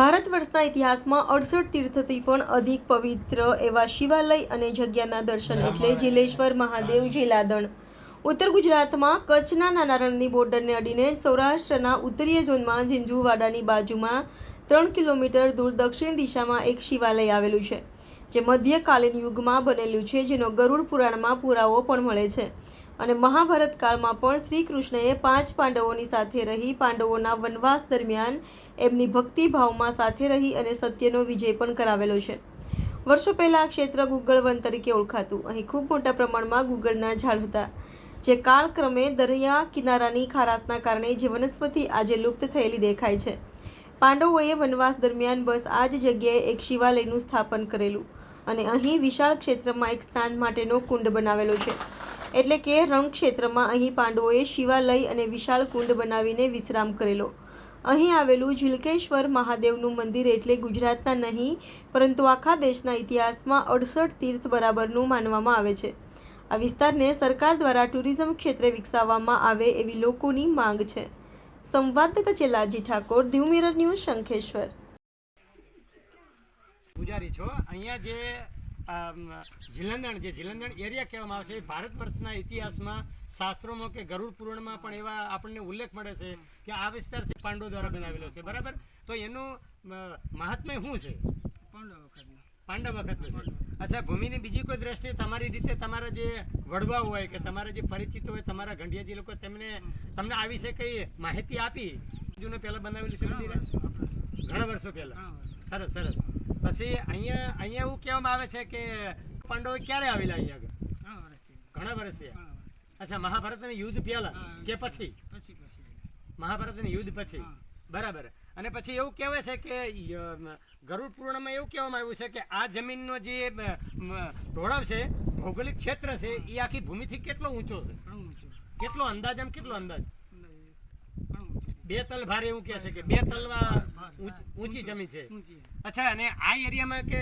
ભારત વર્ષના ઇતિહાસમાં અડસઠ તીર્થથી પણ અધિક પવિત્ર એવા શિવાલય અને જગ્યાના દર્શન એટલે જીલેશ્વર મહાદેવ જીલાદણ. ઉત્તર ગુજરાતમાં કચ્છના નાનારણની બોર્ડરને અડીને સૌરાષ્ટ્રના ઉત્તરીય ઝોનમાં ઝીંઝુવાડાની બાજુમાં ત્રણ કિલોમીટર દૂર દક્ષિણ દિશામાં એક શિવાલય આવેલું છે જે મધ્યકાલીન યુગમાં બનેલું છે જેનો ગરુડ પુરાણમાં પુરાવો પણ મળે છે. અને મહાભારત કાળમાં પણ શ્રી કૃષ્ણએ પાંચ પાંડવોની સાથે રહી, પાંડવોના વનવાસ દરમિયાન એમની ભક્તિભાવમાં સાથે રહી અને સત્યનો વિજય પણ કરાવેલો છે. વર્ષો પહેલા આ ક્ષેત્ર ગુગળ વન તરીકે ઓળખાતું. અહીં ખૂબ મોટા પ્રમાણમાં ગુગળના ઝાડ હતા, જે કાળક્રમે દરિયા કિનારાની ખારાશના કારણે જે વનસ્પતિ આજે લુપ્ત થયેલી દેખાય છે. પાંડવોએ વનવાસ દરમિયાન બસ આ જ જગ્યાએ એક શિવાલયનું સ્થાપન કરેલું અને અહીં વિશાળ ક્ષેત્રમાં એક સ્નાન માટેનો કુંડ બનાવેલો છે. એટલે કે રણક્ષેત્રમાં અહીં પાંડવોએ શિવાલય અને વિશાળ કુંડ બનાવીને વિશ્રામ કરેલો. અહીં આવેલું જીલકેશ્વર મહાદેવનું મંદિર એટલે ગુજરાતના નહીં, પરંતુ આખા દેશના ઇતિહાસમાં અડસઠ તીર્થ બરાબરનું માનવામાં આવે છે. આ વિસ્તારને સરકાર દ્વારા ટુરિઝમ ક્ષેત્રે વિકસાવવામાં આવે એવી લોકોની માંગ છે. સંવાદદાતા ચેલાજી ઠાકોર દીવ મિરર ન્યૂઝ, શંખેશ્વર. પૂજારી છો? અહીંયા જે આમ, જીલંધણ જે જીલંધણ એરિયા કહેવામાં આવે છે ભારત વર્ષના ઇતિહાસમાં શાસ્ત્રોમાં કે ગરુડ પુરાણમાં પણ એવા આપણને ઉલ્લેખ મળે છે કે આ વિસ્તાર છે પાંડવો દ્વારા બનાવેલો છે. બરાબર? તો એનું મહાત્મ્ય શું છે? પાંડવ વખતનો. પાંડવ વખતનું અચ્છા ભૂમિની બીજી કોઈ દ્રષ્ટિએ તમારી રીતે તમારા જે વડવા હોય કે તમારા જે પરિચિત હોય તમારા ગંઢિયાજી લોકો તેમને તમને આ વિશે કઈ માહિતી આપી? જૂને પહેલાં બનાવેલી છે ઘણા વર્ષો પહેલાં. સરસ સરસ. પછી અહીંયા અહીંયા એવું કહેવામાં આવે છે કે પાંડવો ક્યારે આવેલા અહીંયા ઘણા વર્ષથી અચ્છા મહાભારતના યુદ્ધ પહેલા કે પછી? મહાભારતના યુદ્ધ પછી? બરાબર. અને પછી એવું કહેવાય છે કે ગરુડ પૂર્ણમાં એવું કહેવામાં આવ્યું છે કે આ જમીનનો જે ઢોળાવ છે ભૌગોલિક ક્ષેત્ર છે એ આખી ભૂમિથી કેટલો ઊંચો છે? કેટલો અંદાજ આમ કેટલો અંદાજ? બે તલ ભારે એવું કહે છે કે બે તલવા ઊંચી જમીન છે. અચ્છા અને આ એરિયામાં કે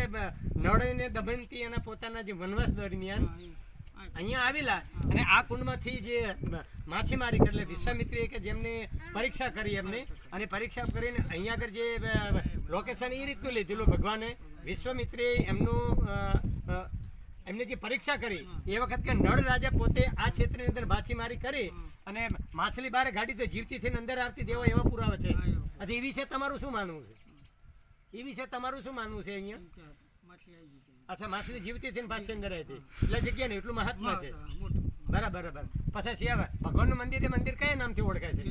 નળ દમયંતી એના પોતાના જે વનવાસ દરમિયાન અહીંયા આવેલા. અને આ કુંડમાંથી જે માછીમારી કરે એટલે વિશ્વામિત્રીએ કે જેમને પરીક્ષા કરી એમની અને પરીક્ષા કરીને અહીંયા આગળ જે લોકેશન એ રીતનું લીધેલું ભગવાને. વિશ્વામિત્રીએ એમનું એમને જે પરીક્ષા કરી એ વખત કે નળ રાજા પોતે આ ક્ષેત્રની અંદર માછીમારી કરી અને માછલી બહાર ગાડી તો જીવતી થઈને અંદર આવતી દેવો એવા પુરાવા છે. એ વિશે તમારું શું માનવું છે? એ વિશે તમારું શું માનવું છે અહીંયા? અચ્છા માછલી જીવતી થઈને પાછી અંદર હતી એટલે જગ્યા એટલું મહાત્મા છે. બરાબર બરાબર. પછી સિયા ભગવાનનું મંદિર એ મંદિર કયા નામથી ઓળખાય છે?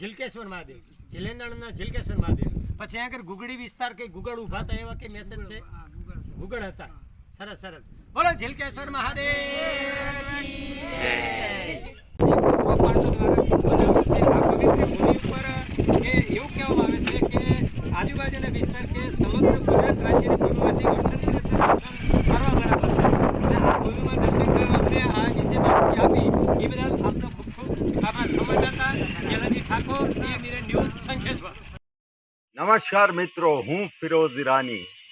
જિલકેશ્વર મહાદેવ જિલેન્દ્રના ઝિલકેશ્વર મહાદેવ. પછી આગળ ગુગડી વિસ્તાર કઈ ગુગળ ઊભા હતા એવા કઈ મેસેજ છે? ગુગળ હતો. ગુગળ હતા સરસ સરસ બોલો ઝિલકેશ્વર મહાદેવ કી જય. આ પાંડવ દ્વારા બનાવેલ છે. આ પવિત્ર ભૂમિ ઉપર એ એવું કહેવામાં આવે છે કે આજુબાજુના વિસ્તાર કે સમગ્ર ગુજરાત રાજ્યની ભૂમિમાંથી અડસઠ તીર્થ દર્શન કરવા બરાબર છે અને આ ભૂમિમાં દર્શન કરવા અમને આ વિશે માહિતી આપી એ બદલ આપનો ખૂબ ખૂબ આભાર સંવાદદાતા જેલાજી ઠાકોર જી મીરે ન્યૂઝ શંખેશ્વર નમસ્કાર મિત્રો હું ફિરોઝ ઈરાની